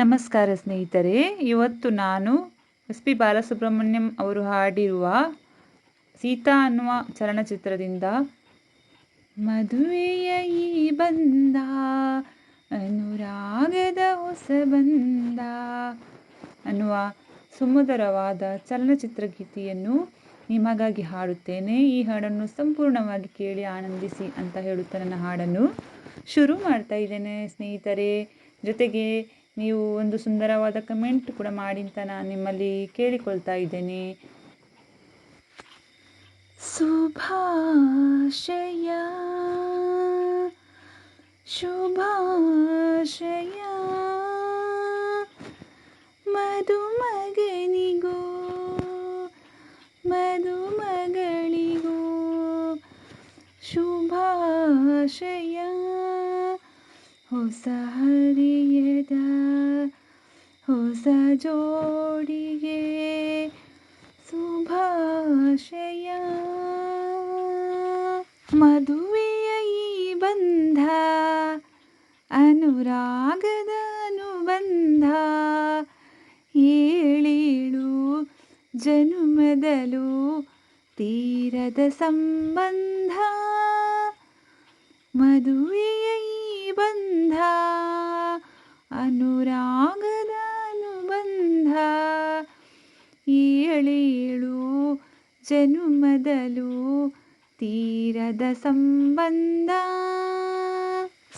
ನಮಸ್ಕಾರ ಸ್ನೇಹಿತರೆ, ಇವತ್ತು ನಾನು ಎಸ್ ಪಿ ಬಾಲಸುಬ್ರಹ್ಮಣ್ಯಂ ಅವರು ಹಾಡಿರುವ ಸೀತಾ ಅನ್ನುವ ಚಲನಚಿತ್ರದಿಂದ ಮದುವೆಯ ಈ ಬಂದ, ಅನುರಾಗದ ಹೊಸ ಬಂದ ಅನ್ನುವ ಸುಮಧುರವಾದ ಚಲನಚಿತ್ರ ಗೀತೆಯನ್ನು ನಿಮಗಾಗಿ ಹಾಡುತ್ತೇನೆ. ಈ ಹಾಡನ್ನು ಸಂಪೂರ್ಣವಾಗಿ ಕೇಳಿ ಆನಂದಿಸಿ ಅಂತ ಹೇಳುತ್ತಾ ನನ್ನ ಹಾಡನ್ನು ಶುರು ಮಾಡ್ತಾ ಇದ್ದೇನೆ ಸ್ನೇಹಿತರೆ. ಜೊತೆಗೆ ನೀವು ಒಂದು ಸುಂದರವಾದ ಕಮೆಂಟ್ ಕೂಡ ಮಾಡಿ ಅಂತ ನಾನು ನಿಮ್ಮಲ್ಲಿ ಕೇಳಿಕೊಳ್ತಾ ಇದ್ದೇನೆ. ಶುಭಾಶಯ. ಶುಭಾಶಯ. ಮಧುಮಗನಿಗೋ ಮಧುಮಗಳಿಗೋ ಶುಭಾಶಯ. ಹೊಸ ಹರಿಯದ, ಹೊಸ ಜೋಡಿಗೆ ಶುಭಾಶಯ. ಮದುವೆಯ ಈ ಬಂಧ, ಅನುರಾಗದ ಅನುಬಂಧ. ಏಳೇಳು ಜನುಮದಲು ತೀರದ ಸಂಬಂಧ. ಮದುವೆಯ ಅನುರಾಗದ ಅನುಬಂಧ ಏಳೇಳು ಜನುಮದಲು ತೀರದ ಸಂಬಂಧ.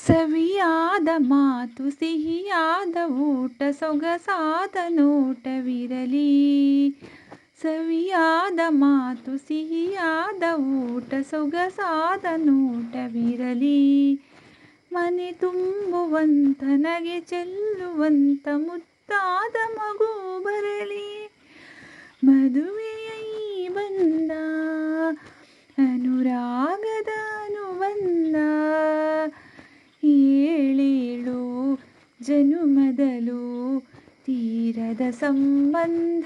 ಸವಿಯಾದ ಮಾತು, ಸಿಹಿಯಾದ ಊಟ, ಸೊಗಸಾದ ನೋಟವಿರಲಿ. ಸವಿಯಾದ ಮಾತು, ಸಿಹಿಯಾದ ಊಟ, ಸೊಗಸಾದ ನೋಟವಿರಲಿ. ಮನೆ ತುಂಬುವಂತ, ನಗೆ ಚೆಲ್ಲುವಂತ ಮುತ್ತಾದ ಮಗು ಬರಲಿ. ಮದುವೆಯ ಬಂದ, ಅನುರಾಗದ ಅನುಬಂಧ. ಏಳೇಳು ಜನುಮದಲು ತೀರದ ಸಂಬಂಧ.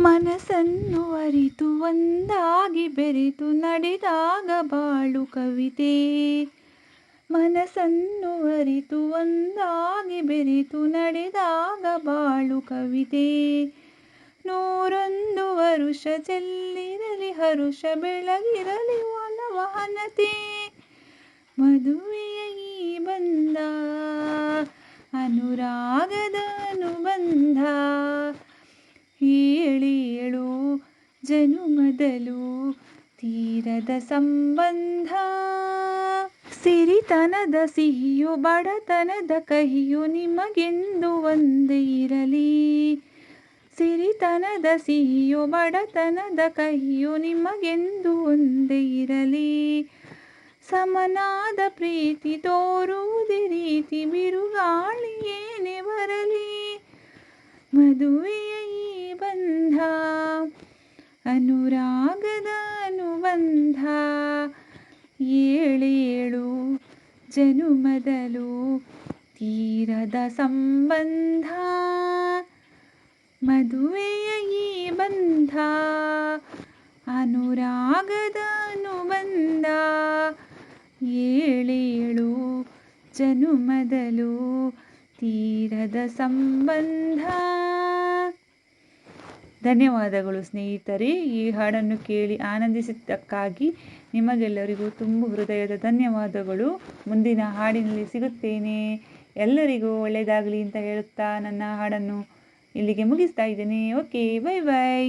ಮನಸ್ಸನ್ನು ಅರಿತು ಒಂದಾಗಿ ಬೆರೆತು ನಡೆದಾಗ ಬಾಳು ಕವಿತೆ. ಮನಸ್ಸನ್ನು ಅರಿತು ಒಂದಾಗಿ ಬೆರಿತು ನಡೆದಾಗ ಬಾಳು ಕವಿತೆ. ನೂರೊಂದು ವರುಷ ಚೆಲ್ಲಿರಲಿ, ಹರುಷ ಬೆಳಗಿರಲಿ ಒಲವಹನತೆ ಮದುವೆಯ ಈ ಬಂದ ಅನುರಾಗದ ಅನುಬಂಧ. ಏಳೇಳು ಜನುಮದಲು ತೀರದ ಸಂಬಂಧ. ಸಿರಿತನದ ಸಿಹಿಯು ಬಡತನದ ಕಹಿಯು ನಿಮಗೆಂದು ಒಂದೇ ಇರಲಿ. ಸಿರಿತನದ ಸಿಹಿಯು ಬಡತನದ ಕಹಿಯು ನಿಮಗೆಂದು ಒಂದೇ ಇರಲಿ. ಸಮನಾದ ಪ್ರೀತಿ ತೋರುವುದೇ ರೀತಿ ಬಿರುಗಾಳಿ ಏನೇ ಬರಲಿ. ಮದುವೆಯ ಈ ಬಂಧ, ಅನುರಾಗದ ಅನುಬಂಧ ಏಳೇಳು ಜನುಮದಲು ತೀರದ ಸಂಬಂಧ ಮದುವೆಯ ಈ ಬಂಧ ಅನುರಾಗದ ಅನುಬಂಧ. ಏಳೇಳು ಜನುಮದಲು ತೀರದ ಸಂಬಂಧ ಧನ್ಯವಾದಗಳು ಸ್ನೇಹಿತರೆ. ಈ ಹಾಡನ್ನು ಕೇಳಿ ಆನಂದಿಸಿದ್ದಕ್ಕಾಗಿ ನಿಮಗೆಲ್ಲರಿಗೂ ತುಂಬ ಹೃದಯದ ಧನ್ಯವಾದಗಳು. ಮುಂದಿನ ಹಾಡಿನಲ್ಲಿ ಸಿಗುತ್ತೇನೆ. ಎಲ್ಲರಿಗೂ ಒಳ್ಳೆಯದಾಗಲಿ ಅಂತ ಹೇಳುತ್ತಾ ನನ್ನ ಹಾಡನ್ನು ಇಲ್ಲಿಗೆ ಮುಗಿಸ್ತಾ ಇದ್ದೇನೆ. Okay, bye bye